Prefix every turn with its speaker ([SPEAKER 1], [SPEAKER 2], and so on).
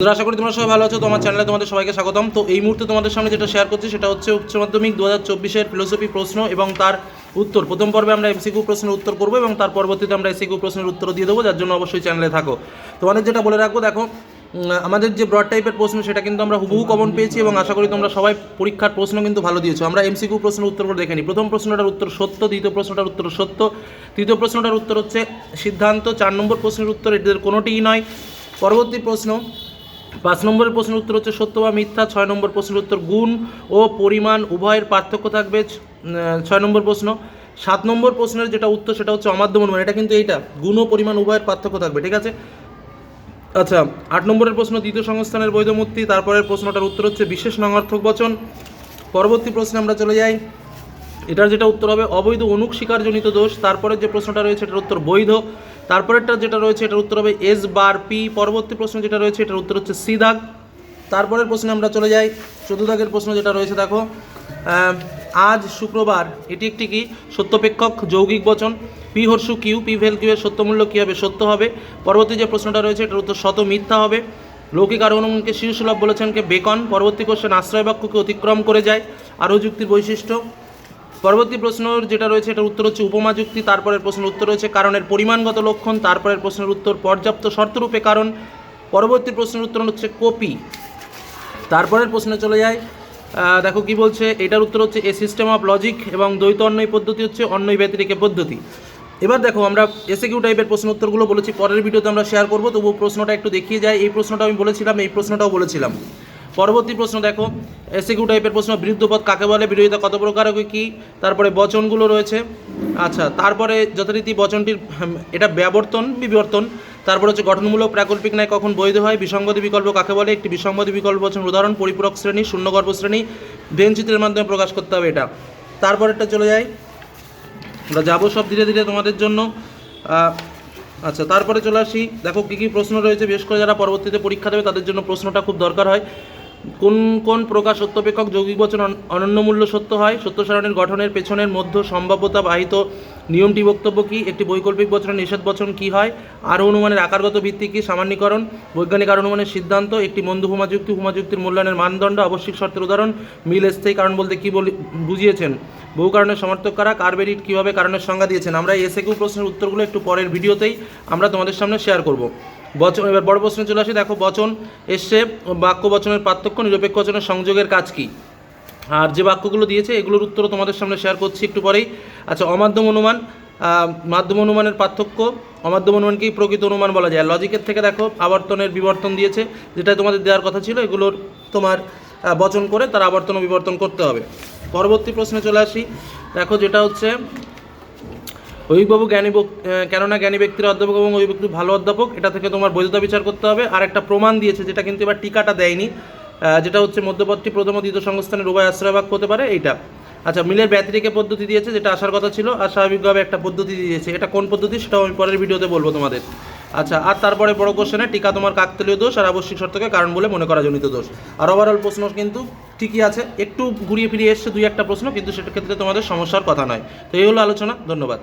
[SPEAKER 1] আশা করি তোমরা সবাই ভালো আছো। তোমার চ্যানেলে তোমাদের সবাইকে স্বাগতম। তো এই মুহূর্তে তোমাদের সামনে যেটা শেয়ার করছি, সেটা হচ্ছে উচ্চ মাধ্যমিক দু হাজার চব্বিশের ফিলোসফি প্রশ্ন এবং তার উত্তর। প্রথম পর্বে আমরা এমসিকিউ প্রশ্নের উত্তর করব এবং তার পরবর্তীতে আমরা এসিকিউ প্রশ্নের উত্তর দিয়ে দেবো, যার জন্য অবশ্যই চ্যানেলে থাকো। তোমাদের যেটা বলে রাখব, দেখো আমাদের যে ব্রড টাইপের প্রশ্ন, সেটা কিন্তু আমরা হুবহু কমন পেয়েছি এবং আশা করি তোমরা সবাই পরীক্ষার প্রশ্ন কিন্তু ভালো দিয়েছ। আমরা এমসিকিউ প্রশ্নের উত্তরগুলো দেখে নিই। প্রথম প্রশ্নটার উত্তর সত্য, দ্বিতীয় প্রশ্নটার উত্তর সত্য। তৃতীয় প্রশ্নটার উত্তর হচ্ছে সিদ্ধান্ত, চার নম্বর প্রশ্নের উত্তর, এদের কোনোটিই নয়। পরবর্তী প্রশ্ন পাঁচ নম্বরের প্রশ্নের উত্তর হচ্ছে সত্য বা মিথ্যা, ছয় নম্বর প্রশ্নের উত্তর গুণ ও পরিমাণ, উভয়ের পার্থক্য থাকবে ছয় নম্বর প্রশ্ন। সাত নম্বর প্রশ্নের যেটা উত্তর সেটা হচ্ছে অমাধ্যম অনুমান এটা কিন্তু এইটা, গুণ ও পরিমাণ, উভয়ের পার্থক্য থাকবে, ঠিক আছে? আচ্ছা আট নম্বরের প্রশ্ন, দ্বিতীয় সংস্থানের বৈধমূর্তি, তারপরের প্রশ্নটার উত্তর হচ্ছে বিশেষ নঙার্থক বচন। পরবর্তী প্রশ্নে আমরা চলে যাই। এটার যেটা উত্তর হবে অবৈধ অনুক শিকারজনিত দোষ তারপরের যে প্রশ্নটা রয়েছে এটার উত্তর বৈধ, তারপরেরটা যেটা রয়েছে এটার উত্তর হবে এস বার পি পরবর্তী প্রশ্ন যেটা রয়েছে এটার উত্তর হচ্ছে সি দাগ। তারপরের প্রশ্নে আমরা চলে যাই, চতুর্থ দাগের প্রশ্ন যেটা রয়েছে দেখো আজ শুক্রবার, এটি একটি কি? সত্যপেক্ষক যৌগিক বচন পি হর্ষু কিউ পি ভেল কিউ এর সত্যমূল্য কী হবে সত্য হবে? পরবর্তী যে প্রশ্নটা রয়েছে এটার উত্তর শত মিথ্যা হবে। লৌকিক আর অনুমানকে শিশুসুলভ বলেছেন কে? বেকন। পরবর্তী কোশ্চেন আশ্রয় বাক্যকে অতিক্রম করে যায়। আরও যুক্তির বৈশিষ্ট্য পরবর্তী প্রশ্ন যেটা রয়েছে, এটার উত্তর হচ্ছে উপমা যুক্তি, তারপরের প্রশ্নের উত্তর রয়েছে কারণের পরিমাণগত লক্ষণ, তারপরের প্রশ্নের উত্তর পর্যাপ্ত শর্তরূপে কারণ, পরবর্তী প্রশ্নের উত্তর হচ্ছে কপি। তারপরের প্রশ্নে চলে যায় দেখো কি বলছে, এটার উত্তর হচ্ছে এ সিস্টেম অফ লজিক এবং দ্বৈত অন্যয় পদ্ধতি হচ্ছে অন্যয় ব্যতিরেকে পদ্ধতি। এবার দেখো, আমরা এসে কিউ টাইপের প্রশ্ন উত্তরগুলো বলেছি, পরের ভিডিওতে আমরা শেয়ার করব তবু প্রশ্নটা একটু দেখিয়ে যায় এই প্রশ্নটা আমি বলেছিলাম, এই প্রশ্নটাও বলেছিলাম। পরবর্তী প্রশ্ন দেখো এসিকিউ টাইপের প্রশ্ন বিরুদ্ধপদ কাকে বলে, বিরোধিতা কত প্রকার কি, তারপরে বচনগুলো রয়েছে। আচ্ছা তারপরে যথারীতি বচনটির এটা ব্যাবর্তন, বিবর্তন। তারপর হচ্ছে গঠনমূলক, প্রাকল্পিক ন্যায় কখন বৈধ হয়, বিসংবাদী বিকল্প কাকে বলে, একটি বিসংবাদী বিকল্প বচন, উদাহরণ, পরিপূরক শ্রেণি শূন্যগর্ভ শ্রেণি চিত্রের মাধ্যমে প্রকাশ করতে হবে এটা। তারপরেরটা চলে যায় আমরা যাব সব ধীরে ধীরে তোমাদের জন্য। আচ্ছা তারপরে চলে আসি। দেখো, কী কী প্রশ্ন রয়েছে, বিশেষ করে যারা পরবর্তীতে পরীক্ষা দেবে, তাদের জন্য প্রশ্নটা খুব দরকার হয়। কোন কোন প্রকার সত্যপেক্ষক যৌগিক বচন অনন্য মূল্য সত্য হয়? সত্য সারণীর গঠনের পেছনের মধ্য সম্ভাব্যতা বাহিত নিয়মটি বক্তব্য কী? একটি বৈকল্পিক বচনের নিষেধ বচন কী হয়? আর অনুমানের আকারগত ভিত্তি কী? সামান্যীকরণ, বৈজ্ঞানিক আর অনুমানের সিদ্ধান্ত, একটি মন্দ হুমা যুক্তি হুমা যুক্তির মূল্যায়নের মানদণ্ড, আবশ্যিক শর্তের উদাহরণ, মিল স্থায়ী কারণ বলতে কী বলি, বুঝিয়েছেন? বহু কারণের সমর্থক কারা? কার্বেরিট কীভাবে কারণের সংজ্ঞা দিয়েছেন? আমরা এসে কিউ প্রশ্নের উত্তরগুলো একটু পরের ভিডিওতেই আমরা তোমাদের সামনে শেয়ার করব। বচন, এবার বড় প্রশ্নে চলে আসি। দেখো, বচন এসছে, বাক্য বচনের পার্থক্য, নিরপেক্ষ বচনের সংযোগের কাজ কী? আর যে বাক্যগুলো দিয়েছে, এগুলোর উত্তরও তোমাদের সামনে শেয়ার করছি একটু পরেই। আচ্ছা অমাধ্যম অনুমান মাধ্যম অনুমানের পার্থক্য, অমাধ্যম অনুমানকেই প্রকৃত অনুমান বলা যায়। লজিকের থেকে দেখো, আবর্তনের বিবর্তন দিয়েছে, যেটা তোমাদের দেওয়ার কথা ছিল, এগুলোর তোমার বচন করে তার আবর্তন ও বিবর্তন করতে হবে। পরবর্তী প্রশ্নে চলে আসি। দেখো, যেটা হচ্ছে অভিভাবক, জ্ঞানী কেননা জ্ঞানী ব্যক্তির অধ্যাপক এবং ওই ব্যক্তি ভালো অধ্যাপক, এটা থেকে তোমার বৈধতা বিচার করতে হবে। আর একটা প্রমাণ দিয়েছে যেটা কিন্তু এবার টিকাটা দেয়নি যেটা হচ্ছে মধ্যবর্তী প্রথম ও দ্বিতীয় সংস্থানের উভয় আশ্রয় বাক্য হতে পারে, এইটা। আচ্ছা মিলের ব্যতিরেকে পদ্ধতি দিয়েছে, যেটা আসার কথা ছিল, আর স্বাভাবিকভাবে একটা পদ্ধতি দিয়েছে। এটা কোন পদ্ধতি সেটাও আমি পরের ভিডিওতে বলব তোমাদের। আচ্ছা আর তারপরে বড় কোশ্চেনে, টিকা তোমার কাকতলীয় দোষ আর আবশ্যিক শর্তকে কারণ বলে মনে করা জনিত দোষ। আর ওভারঅল প্রশ্ন কিন্তু ঠিকই আছে, একটু ঘুরিয়ে ফিরিয়ে এসছে দুই একটা প্রশ্ন, কিন্তু সেটার ক্ষেত্রে তোমাদের সমস্যার কথা নয়। তো এই হলো আলোচনা, ধন্যবাদ।